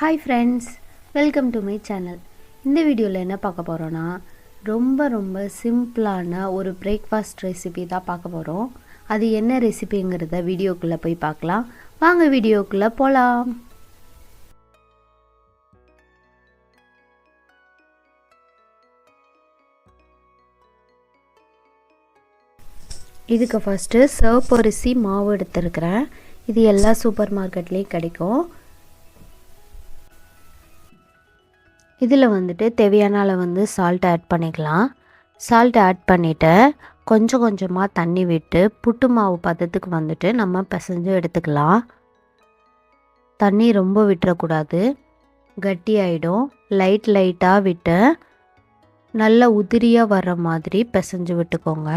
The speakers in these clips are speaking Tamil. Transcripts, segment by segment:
Hi friends welcome to my channel இந்த வீடியோவில் என்ன பார்க்க போகிறோன்னா ரொம்ப ரொம்ப சிம்பிளான ஒரு பிரேக்ஃபாஸ்ட் ரெசிபி தான் பார்க்க போகிறோம் அது என்ன ரெசிபிங்கிறத வீடியோக்குள்ளே போய் பார்க்கலாம். வாங்க வீடியோக்குள்ளே போகலாம் இதுக்கு ஃபஸ்ட்டு சிவப்பு அரிசி மாவு எடுத்துருக்கிறேன். இது எல்லா சூப்பர் மார்க்கெட்லேயும் கிடைக்கும். இதில் வந்துட்டு தேவையான அளவு வந்து சால்ட் ஆட் பண்ணிக்கலாம். சால்ட் ஆட் பண்ணிவிட்டு கொஞ்சம் கொஞ்சமாக தண்ணி விட்டு புட்டு மாவு பதத்துக்கு வந்துட்டு நம்ம பிசைஞ்சு எடுத்துக்கலாம். தண்ணி ரொம்ப விட்டுறக்கூடாது. கட்டி ஆகிடும் லைட் லைட்டாக விட்டு நல்லா உதிரியாக வர்ற மாதிரி பிசைஞ்சு விட்டுக்கோங்க.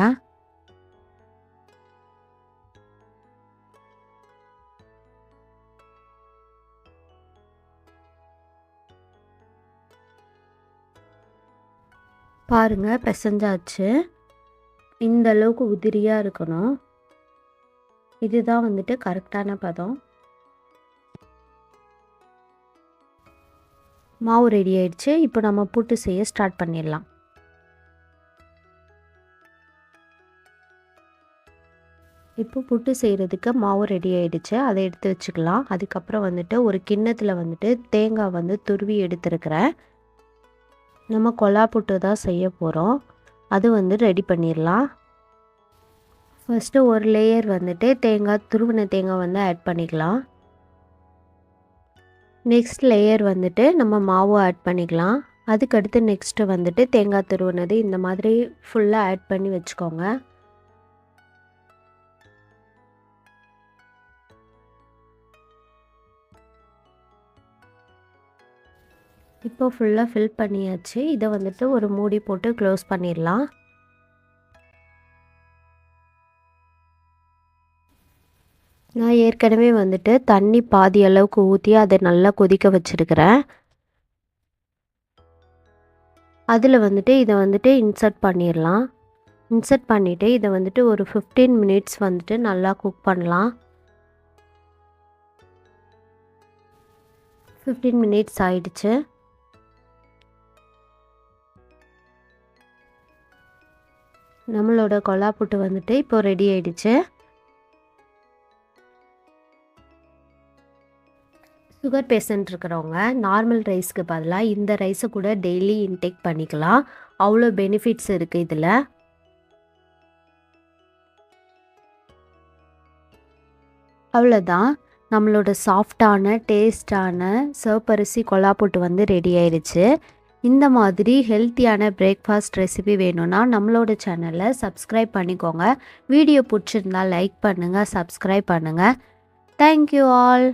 பாருங்கள் பிசைஞ்சாச்சு. இந்த அளவுக்கு உதிரியாக இருக்கணும். இதுதான் வந்துட்டு கரெக்டான பதம். மாவு ரெடி ஆயிடுச்சு. இப்போ நம்ம புட்டு செய்ய ஸ்டார்ட் பண்ணிடலாம். இப்போ புட்டு செய்கிறதுக்கு மாவு ரெடி ஆயிடுச்சு. அதை எடுத்து வச்சுக்கலாம். அதுக்கப்புறம் வந்துட்டு ஒரு கிண்ணத்தில் வந்துட்டு தேங்காய் வந்து துருவி எடுத்துருக்கிறேன். நம்ம கொலா புட்டு தான் செய்ய போகிறோம் அது வந்து ரெடி பண்ணிடலாம் ஃபஸ்ட்டு ஒரு லேயர் வந்துட்டு தேங்காய் துருவின தேங்காய் வந்து ஆட் பண்ணிக்கலாம். நெக்ஸ்ட் லேயர் வந்துட்டு நம்ம மாவு ஆட் பண்ணிக்கலாம். அதுக்கடுத்து நெக்ஸ்ட்டு வந்துட்டு தேங்காய் துருவினது இந்த மாதிரி ஃபுல்லாக ஆட் பண்ணி வச்சுக்கோங்க. இப்போ ஃபுல்லாக ஃபில் பண்ணியாச்சு. இதை வந்துட்டு ஒரு மூடி போட்டு க்ளோஸ் பண்ணிடலாம். நான் ஏற்கனவே வந்துட்டு தண்ணி பாதி அளவுக்கு ஊற்றி அதை நல்லா கொதிக்க வச்சுருக்கிறேன். அதில் வந்துட்டு இதை வந்துட்டு இன்சர்ட் பண்ணிடலாம். இன்சர்ட் பண்ணிவிட்டு இதை வந்துட்டு ஒரு ஃபிஃப்டீன் மினிட்ஸ் வந்துட்டு நல்லா குக் பண்ணலாம். ஃபிஃப்டீன் மினிட்ஸ் ஆயிடுச்சு. நம்மளோட கொலா புட்டு வந்துட்டு இப்போ ரெடி ஆயிடுச்சு. சுகர் பேஷண்ட் இருக்கிறவங்க நார்மல் ரைஸ்க்கு பதிலாக இந்த ரைஸை கூட டெய்லி இன்டேக் பண்ணிக்கலாம். அவ்வளோ பெனிஃபிட்ஸ் இருக்குது இதில். அவ்வளோதான். நம்மளோட சாஃப்டான டேஸ்டான சிவப்பரிசி கொல்லாப்புட்டு வந்து ரெடி ஆயிடுச்சு. இந்த மாதிரி ஹெல்த்தியான பிரேக்ஃபாஸ்ட் ரெசிபி வேணும்னா நம்மளோட சேனலை சப்ஸ்கிரைப் பண்ணிக்கோங்க. வீடியோ பிடிச்சிருந்தா லைக் பண்ணுங்கள் சப்ஸ்கிரைப் பண்ணுங்கள் தேங்க்யூ ஆல்